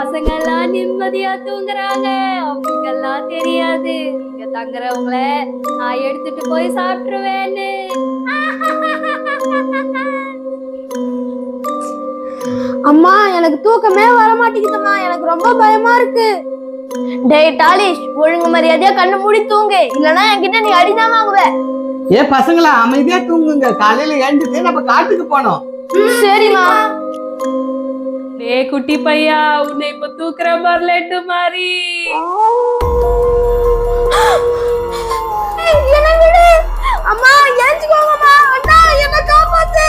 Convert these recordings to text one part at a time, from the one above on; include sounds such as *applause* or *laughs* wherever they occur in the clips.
நிம்மதியா தூங்குறாங்க. அவங்களுக்கெல்லாம் தெரியாது. இங்க தங்குறவங்கள நான் எடுத்துட்டு போய் சாப்பிட்டுருவேன்னு. அம்மா எனக்கு தூக்கமே வர மாட்டேங்குதும்மா எனக்கு ரொம்ப பயமா இருக்கு. டேய் டாலிஷ் ஒழுங்கு மரியாதையா கண்ணு மூடி தூங்கு. இல்லனா என்கிட்ட நீ அடிதான் வாங்குவ. ஏ பசங்களா அமைதியா தூங்குங்க. காலையில எழுந்துட்டு நம்ம காட்டுக்கு போனோம். சரிம்மா. டே குட்டி பையா உன்னை இப்ப தூக்குற மாதிரி லெட்டு மாதிரி அம்மா ஏஞ்சுக்கோங்கம்மா. அண்ணா என்ன காப்பாத்து.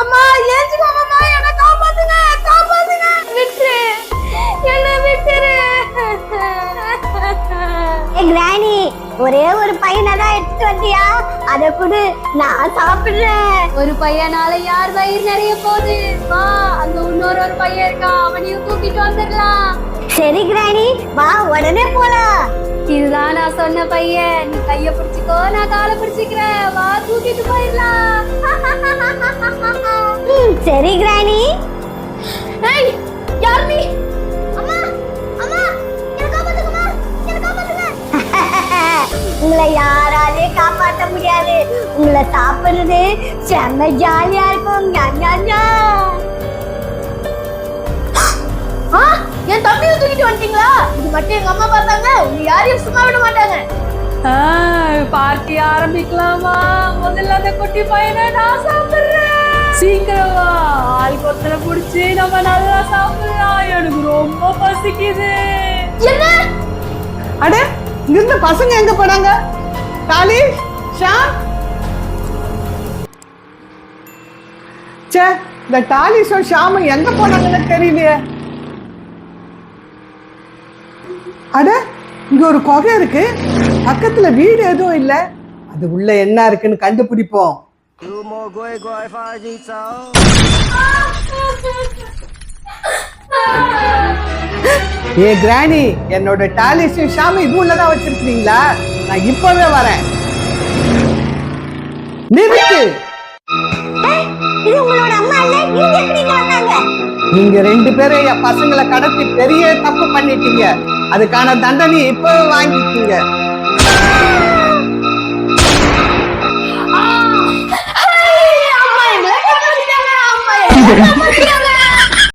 அம்மா ஏஞ்சுக்கோங்கம்மா. என்ன காப்பாத்துங்க காப்பாத்துங்க. விட்டுரு. என்ன விட்டுரு. கிராணி ஒரே ஒரு பையனை தான் எடுத்துட்டு வந்தியா? அத குடு. நான் சாப்பிடுறேன். ஒரு பையனால யார் வயிறு நிறைய போகுது? வா ஒரு பையன் இருக்கான். அவனையும் தூக்கிட்டு வந்துடலாம். சரி கிராணி. வா உடனே போலாம். இதுதான் நான் சொன்ன பையன். நீ கைய பிடிச்சுக்கோ நான் காலை பிடிச்சுக்கிறேன். வா தூக்கிட்டு போயிடலாம். *laughs* சரி கிராணி. ஏய் யார் நீ? அம்மா அம்மா என்ன காப்பாத்துங்கம்மா. என்ன காப்பாத்துங்க. *laughs* உங்களை யாராலையும் காப்பாற்ற முடியாது. உங்களை சாப்பிடுறது செம்ம ஜாலியா இருக்கும். ஞா, ஞா, ஞா. வந்துட்டீங்களா இது மட்டும் எங்க அம்மா பார்த்தாங்க. உங்க யாரையும் சும்மா விட மாட்டாங்க. பார்ட்டி ஆரம்பிக்கலாமா? முதல்ல அந்த குட்டி பையனை நான் சாப்பிடுறேன். சீக்கிரம். வா ஆள் கொத்தனை புடிச்சு நம்ம நல்லா சாப்பிடலாம். எனக்கு ரொம்ப பசிக்குது. என்ன? அட இங்க இருந்த பசங்க எங்க போனாங்க? காளி ஷாம் ச்சே இந்த டாலிஷும் ஷாமும் எங்க போனாங்கன்னு தெரியலையே. அட இங்க ஒரு குகை இருக்கு. பக்கத்துல வீடு எதுவும் இல்ல. அது உள்ள என்ன இருக்குன்னு கண்டுபிடிப்போம். ஏ கிராணி என்னோட டாலிஷும் ஷாமி இது உள்ளதான் வச்சிருக்கீங்களா நான் இப்பவே வரேன். நிறுத்து. நீங்க ரெண்டு பேரும் என் பசங்களை கடத்தி பெரிய தப்பு பண்ணிட்டீங்க. அதுக்கான தண்டனை இப்ப வாங்கிக்கீங்க.